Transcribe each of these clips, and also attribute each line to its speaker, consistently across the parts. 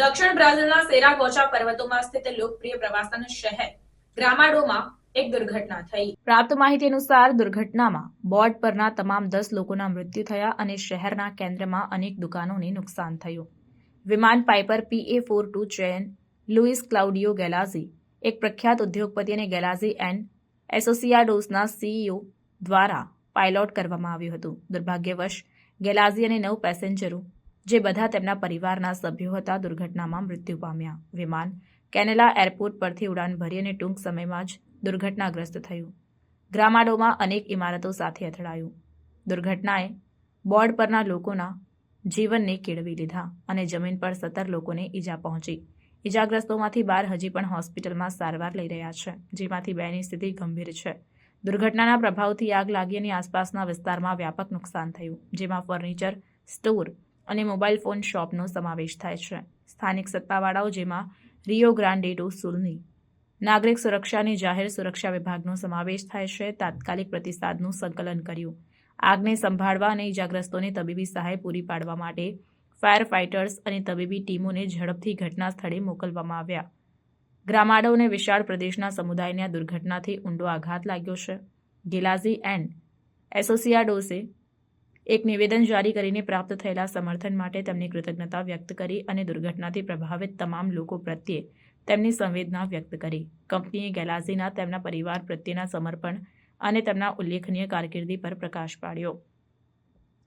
Speaker 1: દક્ષિણ બ્રાઝિલના સેરાગોચા પર્વતોમાં સ્થિત લોકપ્રિય પ્રવાસન શહેર ગ્રામાડોમાં એક દુર્ઘટના થઈ. પ્રાપ્ત માહિતી અનુસાર દુર્ઘટનામાં બોટ પરના તમામ દસ લોકોના મૃત્યુ થયા અને શહેરના કેન્દ્રમાં અનેક દુકાનોને નુકસાન થયું. વિમાન Piper PA four two chain, Luis Claudio Galazzi, એક પ્રખ્યાત ઉદ્યોગપતિ અને ગેલાઝી એન્ડ એસોસિયાડોસના સીઈઓ દ્વારા પાયલોટ કરવામાં આવ્યું હતું. દુર્ભાગ્યવશ, ગેલાઝી અને નવ પેસેન્જરો જે બધા તેમના પરિવારના સભ્યો હતા, દુર્ઘટનામાં મૃત્યુ પામ્યા. વિમાન કેનેલા એરપોર્ટ પરથી ઉડાન ભરી અને ટૂંક સમયમાં જ દુર્ઘટનાગ્રસ્ત થયું. ગ્રામાડોમાં અનેક ઇમારતો સાથે અથડાયું. દુર્ઘટનાએ બોર્ડ પરના લોકોના જીવનને કેળવી લીધા અને જમીન પર સત્તર લોકોને ઈજા પહોંચી. ઈજાગ્રસ્તોમાંથી બાર હજી પણ હોસ્પિટલમાં સારવાર લઈ રહ્યા છે, જેમાંથી બેની સ્થિતિ ગંભીર છે. દુર્ઘટનાના પ્રભાવથી આગ લાગી અને આસપાસના વિસ્તારમાં વ્યાપક નુકસાન થયું, જેમાં ફર્નિચર, સ્ટોર અને મોબાઈલ ફોન શોપનો સમાવેશ થાય છે. સ્થાનિક સત્તાવાળાઓ જેમાં રિયો ગ્રાન્ડે ડો સુલની નાગરિક સુરક્ષાની જાહેર સુરક્ષા વિભાગનો સમાવેશ થાય છે, તાત્કાલિક પ્રતિસાદનું સંકલન કર્યું. આગને સંભાળવા અને ઇજાગ્રસ્તોને તબીબી સહાય પૂરી પાડવા માટે ફાયર ફાઇટર્સ અને તબીબી ટીમોને ઝડપથી ઘટના સ્થળે મોકલવામાં આવ્યા. ગ્રામાડો અને વિશાળ પ્રદેશના સમુદાયને આ દુર્ઘટનાથી ઊંડો આઘાત લાગ્યો છે. ગેલાઝી એન્ડ એસોસિયાડોસે એક નિવેદન જારી કરીને પ્રાપ્ત થયેલા સમર્થન માટે તેમની કૃતજ્ઞતા વ્યક્ત કરી અને દુર્ઘટનાથી પ્રભાવિત તમામ લોકો પ્રત્યે તેમની સંવેદના વ્યક્ત કરી. કંપનીએ ગેલાઝીના તેમના પરિવાર પ્રત્યેના સમર્પણ અને તેમના ઉલ્લેખનીય કારકિર્દી પર પ્રકાશ પાડ્યો.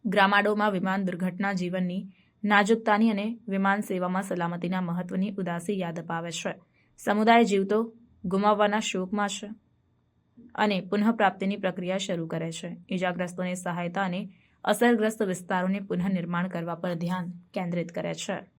Speaker 1: ગ્રામાડોમાં વિમાન દુર્ઘટના જીવનની નાજુકતાની અને વિમાન સેવામાં સલામતીના મહત્વની ઉદાસી યાદ અપાવે છે. સમુદાય જીવતો ગુમાવવાના શોકમાં છે અને પુનઃપ્રાપ્તિની પ્રક્રિયા શરૂ કરે છે. ઇજાગ્રસ્તોને સહાયતા અને અસરગ્રસ્ત વિસ્તારોને પુનઃનિર્માણ કરવા પર ધ્યાન કેન્દ્રિત કરે છે.